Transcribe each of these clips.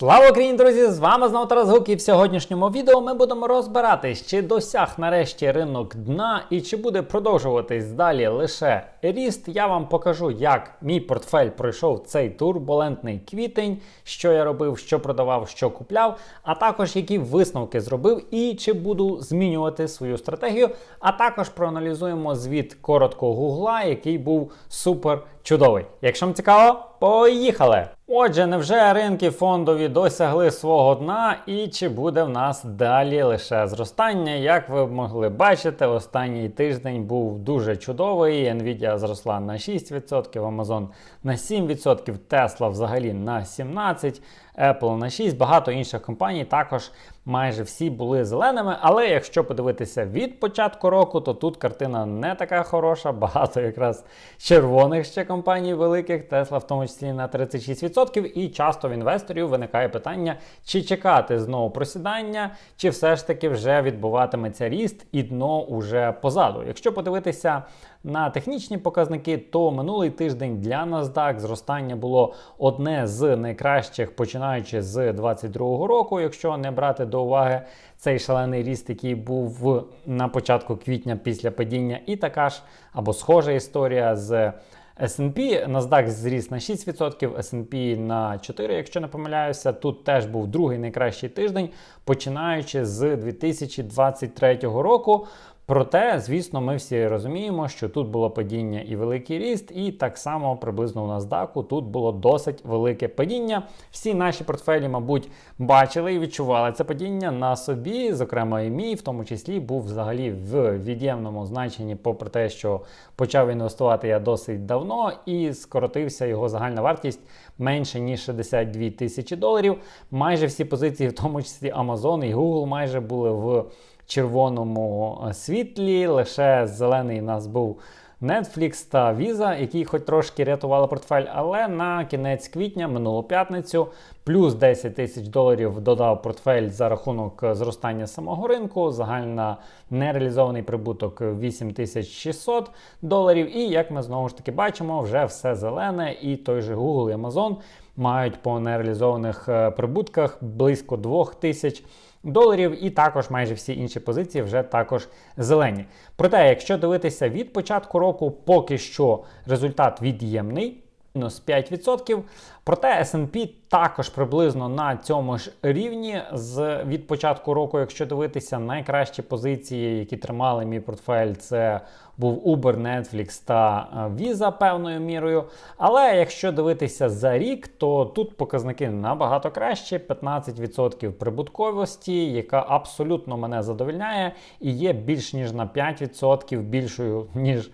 Слава Україні, друзі! З вами знову Тарас Гук, і в сьогоднішньому відео ми будемо розбиратись, чи досяг нарешті ринок дна і чи буде продовжуватись далі лише ріст. Я вам покажу, як мій портфель пройшов цей турбулентний квітень, що я робив, що продавав, що купляв, а також які висновки зробив і чи буду змінювати свою стратегію. А також проаналізуємо звіт короткого гугла, який був супер чудовий. Якщо вам цікаво, поїхали! Отже, невже ринки фондові досягли свого дна, і чи буде в нас далі лише зростання? Як ви могли бачити, останній тиждень був дуже чудовий. Nvidia зросла на 6%, Amazon на 7%, Tesla взагалі на 17%, Apple на 6%, багато інших компаній також майже всі були зеленими. Але якщо подивитися від початку року, то тут картина не така хороша. Багато якраз червоних ще компаній великих, Tesla в тому числі на 36%. І часто в інвесторів виникає питання, чи чекати знову просідання, чи все ж таки вже відбуватиметься ріст і дно уже позаду. Якщо подивитися на технічні показники, то минулий тиждень для NASDAQ зростання було одне з найкращих, починаючи з 2022 року, якщо не брати до уваги цей шалений ріст, який був на початку квітня після падіння, і така ж або схожа історія з. S&P, NASDAQ зріс на 6%, S&P на 4%, якщо не помиляюся. Тут теж був другий найкращий тиждень, починаючи з 2023 року. Проте, звісно, ми всі розуміємо, що тут було падіння і великий ріст, і так само приблизно у NASDAQ тут було досить велике падіння. Всі наші портфелі, мабуть, бачили і відчували це падіння на собі. Зокрема, і мій, в тому числі, був взагалі в від'ємному значенні, попри те, що почав інвестувати я досить давно, і скоротився його загальна вартість менше ніж 62 тисячі доларів. Майже всі позиції, в тому числі Amazon і Google, майже були в червоному світлі. Лише зелений у нас був Netflix та Visa, які хоч трошки рятували портфель, але на кінець квітня, минулу п'ятницю, плюс 10 тисяч доларів додав портфель за рахунок зростання самого ринку. Загальна нереалізований прибуток 8600 доларів. І як ми знову ж таки бачимо, вже все зелене, і той же Google і Amazon мають по нереалізованих прибутках близько 2000 доларів, і також майже всі інші позиції вже також зелені. Проте, якщо дивитися від початку року, поки що результат від'ємний. Мінус 5%. Проте SP також приблизно на цьому ж рівні з від початку року, якщо дивитися, найкращі позиції, які тримали мій портфель, це був Uber, Netflix та Visa певною мірою. Але якщо дивитися за рік, то тут показники набагато краще: 15% прибутковості, яка абсолютно мене задовольняє, і є більш ніж на 5% більшою, ніж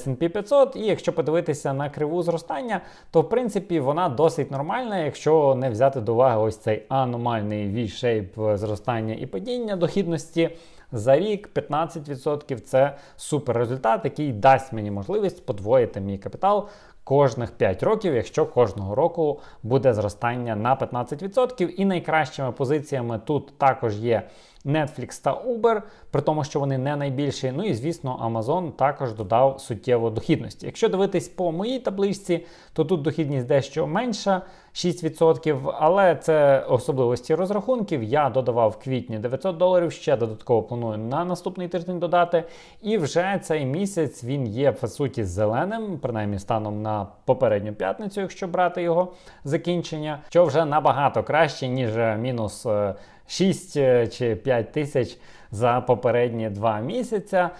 SP 500. І якщо подивитися на криву зростання, то в принципі вона досить нормальна, якщо не взяти до уваги ось цей аномальний V-shape зростання і падіння дохідності. За рік 15% це супер результат, який дасть мені можливість подвоїти мій капітал кожних 5 років, якщо кожного року буде зростання на 15%. І найкращими позиціями тут також є Netflix та Uber, при тому, що вони не найбільші. Ну і звісно, Amazon також додав суттєву дохідність. Якщо дивитись по моїй табличці, то тут дохідність дещо менша. 6%, але це особливості розрахунків. Я додавав в квітні 900 доларів, ще додатково планую на наступний тиждень додати. І вже цей місяць він є по суті зеленим, принаймні станом на попередню п'ятницю, якщо брати його закінчення, що вже набагато краще, ніж мінус 6 чи 5 тисяч за попередні два місяця.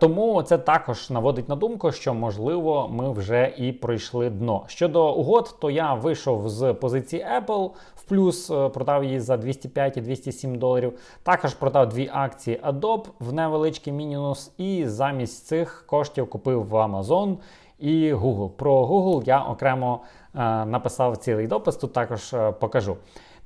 Тому це також наводить на думку, що можливо ми вже і пройшли дно. Щодо угод, то я вийшов з позиції Apple в плюс, продав її за 205 і 207 доларів. Також продав дві акції Adobe в невеличкий мінус, і замість цих коштів купив в Amazon. І Google. Про Google я окремо е, написав цілий допис, тут також е, покажу.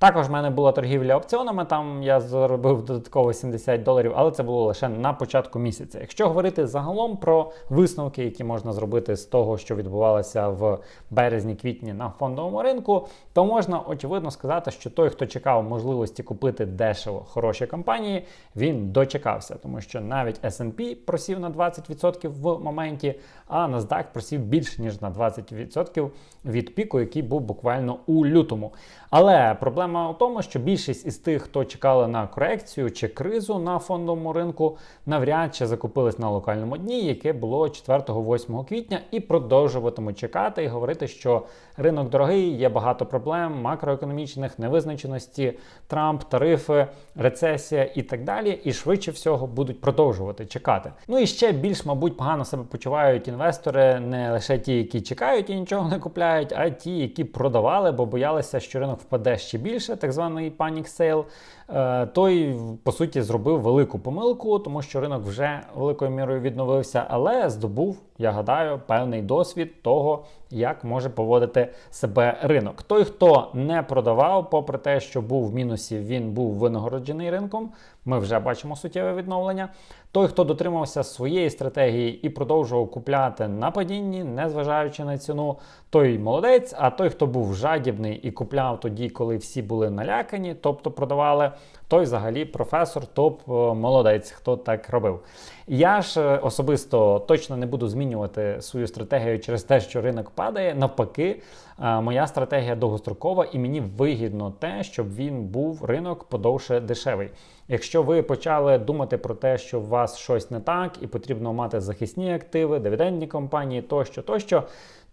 Також в мене була торгівля опціонами, там я заробив додатково 70 доларів, але це було лише на початку місяця. Якщо говорити загалом про висновки, які можна зробити з того, що відбувалося в березні-квітні на фондовому ринку, то можна очевидно сказати, що той, хто чекав можливості купити дешево хороші компанії, він дочекався, тому що навіть S&P просів на 20% в моменті, а NASDAQ просів більше ніж на 20% від піку, який був буквально у лютому. Але проблема у тому, що більшість із тих, хто чекали на корекцію чи кризу на фондовому ринку, навряд чи закупились на локальному дні, яке було 4-8 квітня, і продовжуватимуть чекати і говорити, що ринок дорогий, є багато проблем, макроекономічних, невизначеності, Трамп, тарифи, рецесія і так далі. І швидше всього будуть продовжувати чекати. Ну і ще більш, мабуть, погано себе почувають інвестори, не лише ті, які чекають і нічого не купляють, а ті, які продавали, бо боялися, що ринок впаде ще більше, так званий sale. Е, той по суті зробив велику помилку, тому що ринок вже великою мірою відновився, але здобув, я гадаю, певний досвід того, як може поводити себе ринок. Той, хто не продавав, попри те, що був в мінусі, він був винагороджений ринком. Ми вже бачимо суттєве відновлення. Той, хто дотримався своєї стратегії і продовжував купляти на падінні, незважаючи на ціну, той молодець. А той, хто був жадібний і купляв тоді, коли всі були налякані, тобто продавали, той взагалі професор, топ е, молодець, хто так робив. Я ж е, особисто точно не буду змінювати свою стратегію через те, що ринок падає. Навпаки, е, моя стратегія довгострокова, і мені вигідно те, щоб він був ринок подовше дешевий. Якщо ви почали думати про те, що у вас щось не так, і потрібно мати захисні активи, дивідендні компанії тощо, тощо.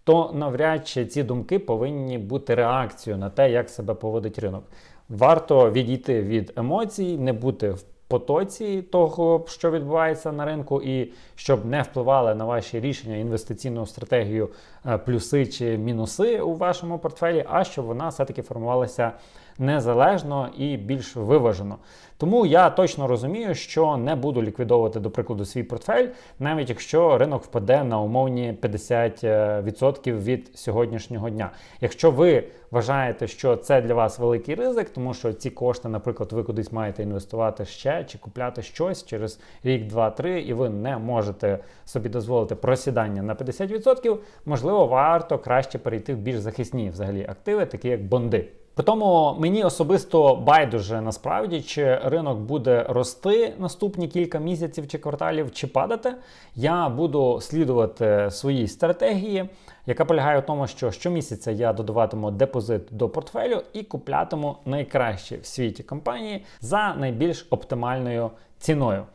То навряд чи ці думки повинні бути реакцією на те, як себе поводить ринок. Варто відійти від емоцій, не бути в потоці того, що відбувається на ринку, і щоб не впливали на ваші рішення інвестиційну стратегію е, плюси чи мінуси у вашому портфелі, а щоб вона все-таки формувалася незалежно і більш виважено. Тому я точно розумію, що не буду ліквідовувати, до прикладу, свій портфель, навіть якщо ринок впаде на умовні 50% від сьогоднішнього дня. Якщо ви вважаєте, що це для вас великий ризик, тому що ці кошти, наприклад, ви кудись маєте інвестувати ще чи купляти щось через рік, два-три, і ви не можете собі дозволити просідання на 50%, можливо, варто краще перейти в більш захисні взагалі активи, такі як бонди. При тому мені особисто байдуже насправді, чи ринок буде рости наступні кілька місяців чи кварталів, чи падати. Я буду слідувати своїй стратегії, яка полягає в тому, що щомісяця я додаватиму депозит до портфелю і куплятиму найкращі в світі компанії за найбільш оптимальною ціною.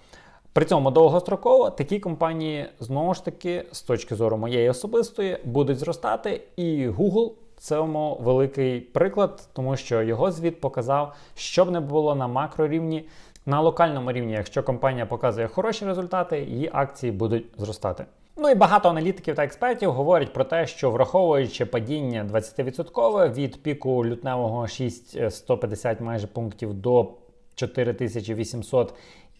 При цьому довгостроково такі компанії знову ж таки, з точки зору моєї особистої, будуть зростати, і Google цьому великий приклад, тому що його звіт показав, що б не було на макрорівні. На локальному рівні, якщо компанія показує хороші результати, її акції будуть зростати. Ну і багато аналітиків та експертів говорять про те, що враховуючи падіння 20% від піку лютневого 6150 майже пунктів до 4800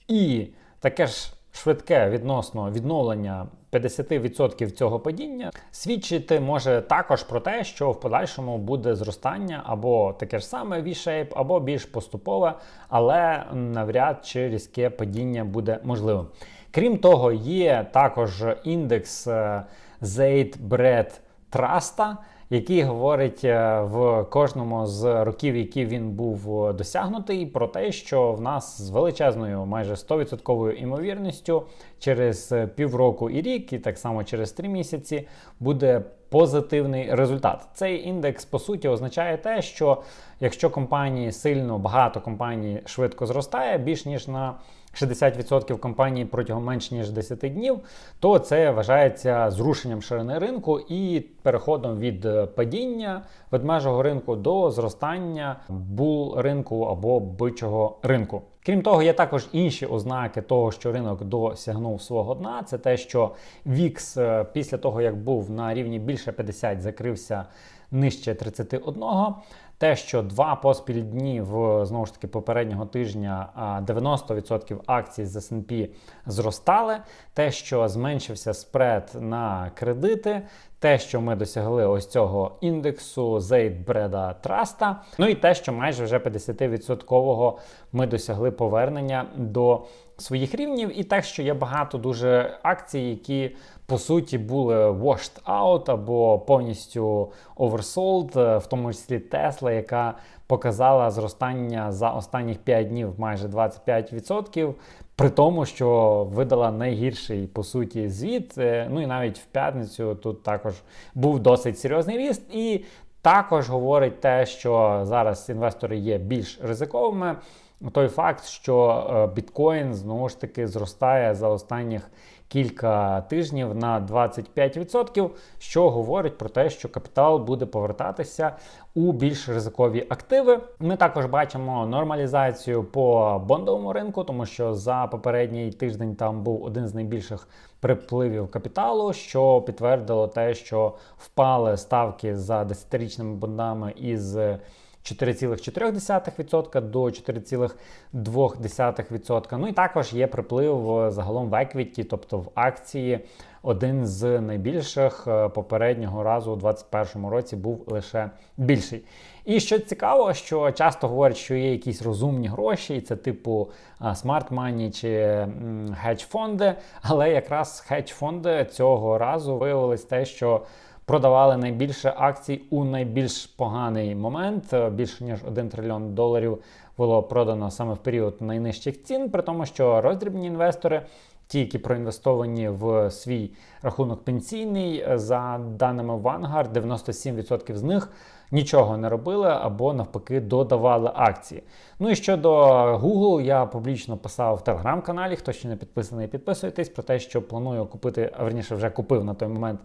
і таке ж швидке відносно відновлення 50% цього падіння свідчити може також про те, що в подальшому буде зростання або таке ж саме V-shape, або більш поступове, але навряд чи різке падіння буде можливим. Крім того, є також індекс Zaid Bread Trust, який говорить е, в кожному з років, які він був досягнутий, про те, що в нас з величезною, майже 100% імовірністю через півроку і рік, і так само через три місяці буде позитивний результат. Цей індекс по суті означає те, що якщо компанії сильно багато компаній швидко зростає, більш ніж на 60% компаній протягом менш ніж 10 днів, то це вважається зрушенням ширини ринку і переходом від падіння ведмежого ринку до зростання бул ринку або бичого ринку. Крім того, є також інші ознаки того, що ринок досягнув свого дна. Це те, що VIX е, після того, як був на рівні більше 50, закрився нижче 31. Те, що два поспіль дні в знову ж таки попереднього тижня 90% акцій з S&P зростали, те, що зменшився спред на кредити, те, що ми досягли ось цього індексу Зейтбреда Траста, ну і те, що майже вже 50% ми досягли повернення до своїх рівнів, і те, що є багато дуже акцій, які по суті були washed out або повністю oversold, в тому числі Tesla, яка показала зростання за останніх 5 днів майже 25%. При тому, що видала найгірший по суті звіт. Е, ну і навіть в п'ятницю тут також був досить серйозний ріст. І Також говорить те, що зараз інвестори є більш ризиковими. Той факт, що е, біткоін знову ж таки зростає за останніх кілька тижнів на 25%, що говорить про те, що капітал буде повертатися у більш ризикові активи. Ми також бачимо нормалізацію по бондовому ринку, тому що за попередній тиждень там був один з найбільших припливів капіталу, що підтвердило те, що впали ставки за 10-річними бондами із 4,4% до 4,2%. Ну і також є приплив загалом в еквіті, тобто в акції. Один з найбільших е, попереднього разу у 2021 році був лише більший. І що цікаво, що часто говорять, що є якісь розумні гроші, і це типу смарт мані чи хедж-фонди. Але якраз хедж-фонди цього разу виявилось те, що продавали найбільше акцій у найбільш поганий момент. Більше ніж 1 трильйон доларів було продано саме в період найнижчих цін, при тому, що роздрібні інвестори. Ті, які проінвестовані в свій рахунок пенсійний, за даними Vanguard, 97% з них нічого не робили або навпаки додавали акції. Ну і щодо Google, я публічно писав в телеграм-каналі. Хто ще не підписаний, підписуйтесь про те, що планую купити, а верніше вже купив на той момент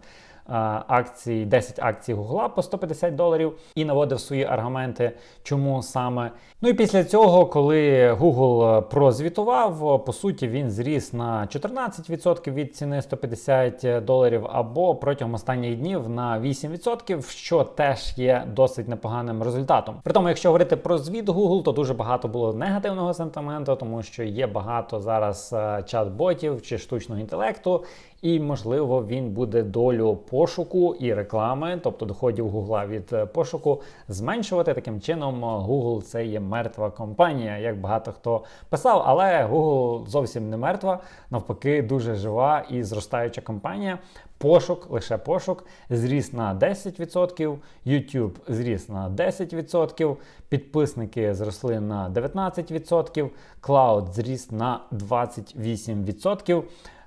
акцій, 10 акцій Гугла по 150 доларів і наводив свої аргументи, чому саме. Ну і після цього, коли Google прозвітував, по суті, він зріс на 14% від ціни 150 доларів, або протягом останніх днів на 8%, що теж є досить непоганим результатом. При тому, якщо говорити про звіт Google, то дуже багато було негативного сентименту, тому що є багато зараз е, чат-ботів чи штучного інтелекту, і, можливо, він буде долю пошуку і реклами, тобто доходів Гугла від е, пошуку, зменшувати. Таким чином, Google це є мертва компанія, як багато хто писав, але Google зовсім не мертва, навпаки, дуже жива і зростаюча компанія. Пошук, лише пошук, зріс на 10%, YouTube зріс на 10%, підписники зросли на 19%, Cloud зріс на 28%.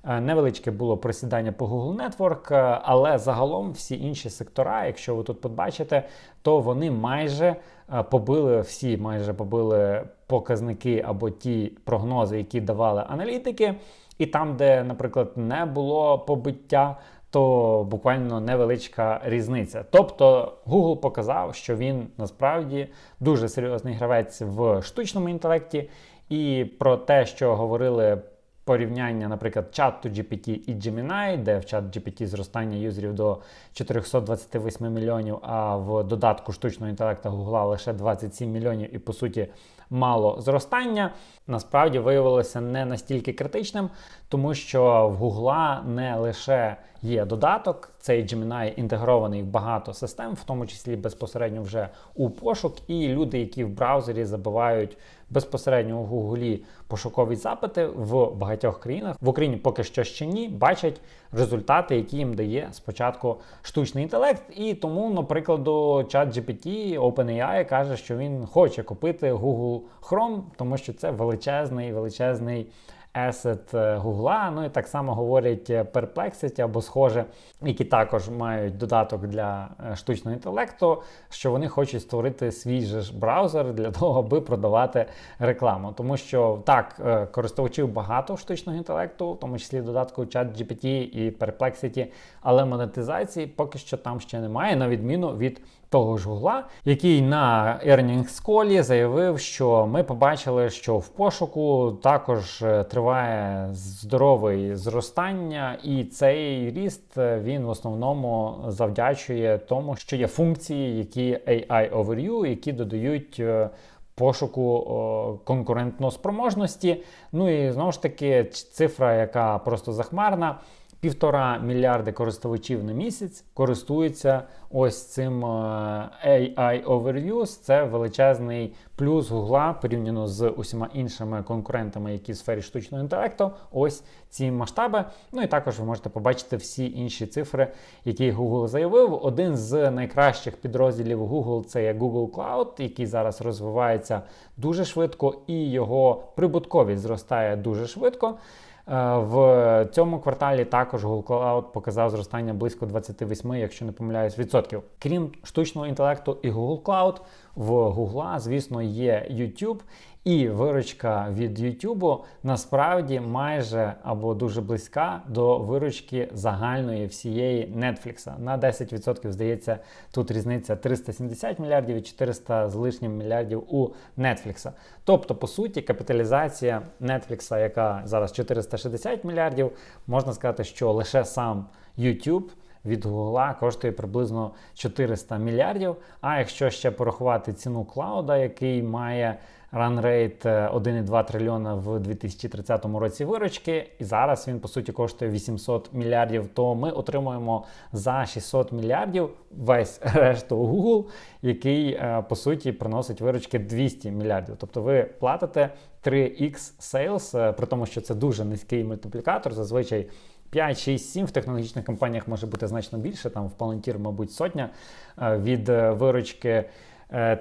Е, невеличке було просідання по Google Network, е, але загалом всі інші сектора, якщо ви тут побачите, то вони майже е, побили всі, майже побили показники або ті прогнози, які давали аналітики. І там, де, наприклад, не було побиття, то буквально невеличка різниця. Тобто Google показав, що він насправді дуже серйозний гравець в штучному інтелекті, і про те, що говорили порівняння, наприклад, чату GPT і Gemini, де в чат GPT зростання юзерів до 428 мільйонів, а в додатку штучного інтелекту Google лише 27 мільйонів і, по суті, мало зростання, насправді виявилося не настільки критичним, тому що в Google не лише є додаток, цей Gemini інтегрований в багато систем, в тому числі безпосередньо вже у пошук, і люди, які в браузері забивають безпосередньо у Гуглі пошукові запити в багатьох країнах. В Україні поки що ще ні, бачать результати, які їм дає спочатку штучний інтелект. І тому, наприклад, ChatGPT, OpenAI каже, що він хоче купити Google Chrome, тому що це величезний величезний есет Гугла. Ну і так само говорять Perplexity або схоже, які також мають додаток для е, штучного інтелекту, що вони хочуть створити свій же ж браузер для того, аби продавати рекламу. Тому що так, е, користувачів багато штучного інтелекту, в тому числі додатку ChatGPT і Perplexity, але монетизації поки що там ще немає, на відміну від того ж Гугла, який на Earnings Call заявив, що ми побачили, що в пошуку також е, триває здорове зростання, і цей ріст е, він в основному завдячує тому, що є функції, які AI Overview, які додають. Е, пошуку конкурентно-спроможності. Ну і знову ж таки цифра, яка просто захмарна. Півтора мільярди користувачів на місяць користуються ось цим е, AI Overviews. Це величезний плюс Гугла порівняно з усіма іншими конкурентами, які в сфері штучного інтелекту. Ось ці масштаби. Ну і також ви можете побачити всі інші цифри, які Google заявив. Один з найкращих підрозділів Google це є Google Cloud, який зараз розвивається дуже швидко, і його прибутковість зростає дуже швидко. Е, В цьому кварталі також Google Cloud показав зростання близько 28, якщо не помиляюсь, відсотків. Крім штучного інтелекту і Google Cloud, в Google, звісно, є YouTube. І виручка від YouTube насправді майже або дуже близька до виручки загальної всієї Netflix. На 10% здається, тут різниця 370 мільярдів і 400 з лишнім мільярдів у Netflix. Тобто, по суті, капіталізація Netflix, яка зараз 460 мільярдів, можна сказати, що лише сам YouTube від Google коштує приблизно 400 мільярдів. А якщо ще порахувати ціну клауда, який має ранрейт 1,2 трильйона в 2030 році виручки, і зараз він по суті коштує 800 мільярдів, то ми отримуємо за 600 мільярдів весь решту Google, який е, по суті приносить виручки 200 мільярдів. Тобто ви платите 3x sales, е, при тому, що це дуже низький мультиплікатор, зазвичай. 5, 6, 7 в технологічних компаніях може бути значно більше, там в Palantir, мабуть, сотня е, від виручки.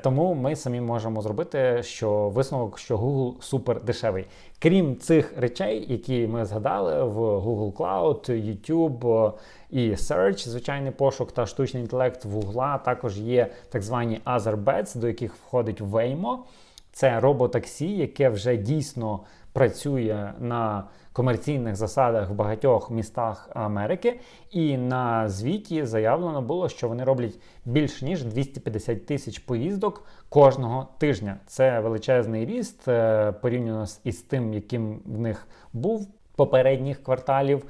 Тому ми самі можемо зробити, що висновок, що Google супер дешевий. Крім цих речей, які ми згадали в Google Cloud, YouTube і Search, звичайний пошук та штучний інтелект в Google, також є так звані Other Bets, до яких входить Waymo. Це роботаксі, яке вже дійсно працює на комерційних засадах в багатьох містах Америки. І на звіті заявлено було, що вони роблять більш ніж 250 тисяч поїздок кожного тижня. Це величезний ріст е, порівняно із тим, яким в них був попередніх кварталів.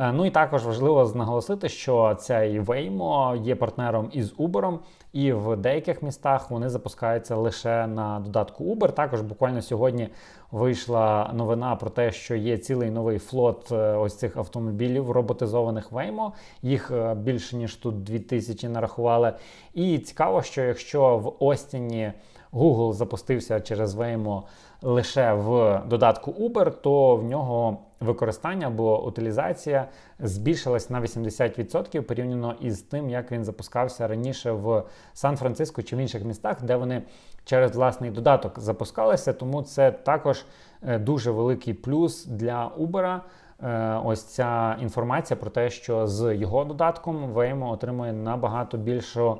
Е, ну і також важливо наголосити, що цей Waymo є партнером із Uber, і в деяких містах вони запускаються лише на додатку Uber. Також буквально сьогодні вийшла новина про те, що є цілий новий флот е, ось цих автомобілів роботизованих Waymo. Їх е, більше ніж тут 2000 нарахували. І цікаво, що якщо в Остіні Google запустився через Waymo лише в додатку Uber, то в нього використання або утилізація збільшилась на 80% порівняно із тим, як він запускався раніше в Сан-Франциско чи в інших містах, де вони через власний додаток запускалися. Тому це також е, дуже великий плюс для Uber. Е, ось ця інформація про те, що з його додатком Waymo отримує набагато більшу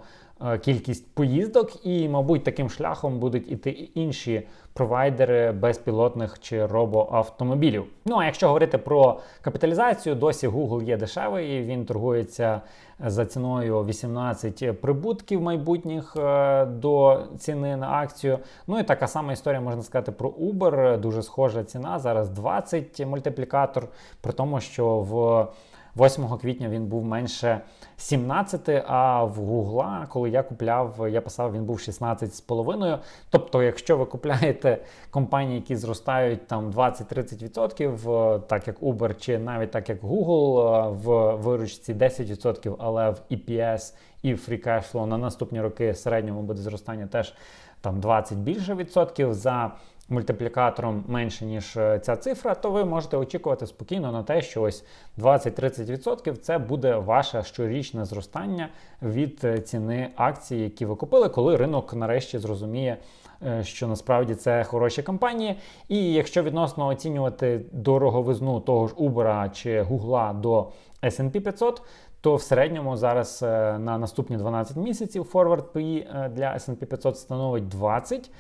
кількість поїздок, і, мабуть, таким шляхом будуть іти інші провайдери безпілотних чи робоавтомобілів. Ну а якщо говорити про капіталізацію, досі Google є дешевий, він торгується за ціною 18 прибутків майбутніх е, до ціни на акцію. Ну і така сама історія можна сказати про Uber. Дуже схожа ціна. Зараз 20 мультиплікатор, при тому, що в 8 квітня він був менше 17, а в Гугла, коли я купляв, я писав, він був 16,5. Тобто, якщо ви купляєте компанії, які зростають там 20-30%, так як Uber, чи навіть так як Google, в виручці 10%, але в EPS і Free Cash Flow на наступні роки середньому буде зростання теж там 20 більше відсотків за мультиплікатором менше, ніж е, ця цифра, то ви можете очікувати спокійно на те, що ось 20-30% це буде ваше щорічне зростання від е, ціни акцій, які ви купили, коли ринок нарешті зрозуміє. Е, що насправді це хороші компанії, і якщо відносно оцінювати дороговизну того ж Uber чи Google до S&P 500, то в середньому зараз на наступні 12 місяців Forward PE для S&P 500 становить 20.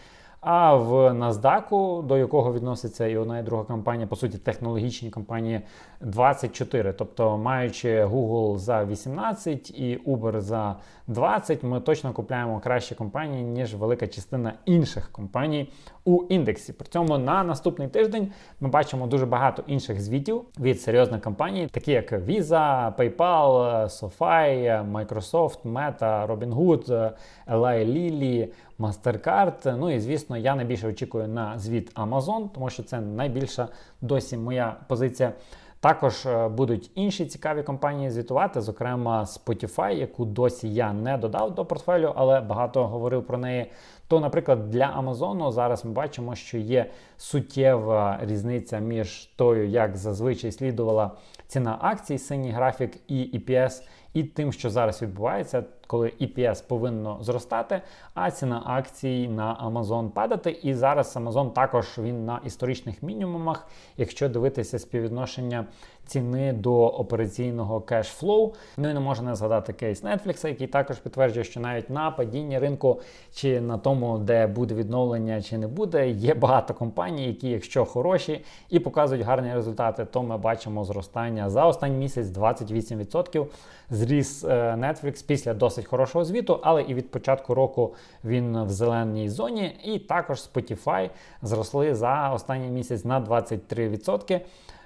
А в NASDAQ, до якого відноситься і одна і друга компанія, по суті, технологічні компанії 24. Тобто, маючи Google за 18 і Uber за 20, ми точно купляємо кращі компанії, ніж велика частина інших компаній у індексі. При цьому на наступний тиждень ми бачимо дуже багато інших звітів від серйозних компаній, такі як Visa, PayPal, SoFi, Microsoft, Meta, Robinhood, LA Lilly, MasterCard. Ну і звісно, я найбільше очікую на звіт Amazon, тому що це найбільша досі моя позиція. Також е, будуть інші цікаві компанії звітувати, зокрема Spotify, яку досі я не додав до портфелю, але багато говорив про неї. То, наприклад, для Амазону зараз ми бачимо, що є суттєва різниця між тою, як зазвичай слідувала ціна акцій, синій графік і EPS, і тим, що зараз відбувається, коли EPS повинно зростати, а ціна акцій на Amazon падати. І зараз Amazon також він на історичних мінімумах, якщо дивитися співвідношення ціни до операційного кешфлоу. Ну і не можна не згадати кейс Netflix, який також підтверджує, що навіть на падінні ринку чи на тому, де буде відновлення чи не буде, є багато компаній, які, якщо хороші і показують гарні результати, то ми бачимо зростання за останній місяць 28% зріс е, Netflix після досить хорошого звіту, але і від початку року він в зеленій зоні. І також Spotify зросли за останній місяць на 23%.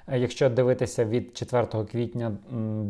Е, Якщо дивитися від 4 квітня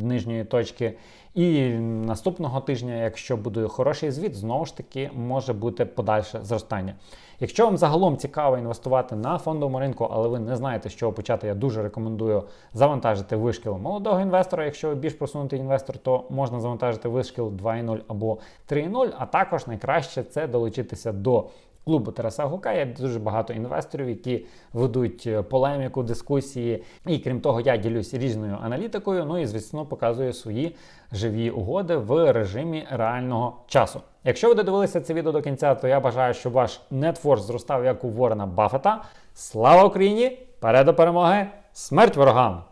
нижньої точки, і наступного тижня, якщо буде хороший звіт, знову ж таки може бути подальше зростання. Якщо вам загалом цікаво інвестувати на фондовому ринку, але ви не знаєте, з чого почати, я дуже рекомендую завантажити вишкіл молодого інвестора. Якщо ви більш просунутий інвестор, то можна завантажити вишкіл 2.0 або 3.0, а також найкраще це долучитися до клубу Тараса Гука. Є дуже багато інвесторів, які ведуть е, полеміку, дискусії. І крім того, я ділюсь різною аналітикою. Ну і звісно показую свої живі угоди в режимі реального часу. Якщо ви додивилися це відео до кінця, то я бажаю, щоб ваш нетворс зростав як у Ворена Баффета. Слава Україні! Перед до перемоги! Смерть ворогам!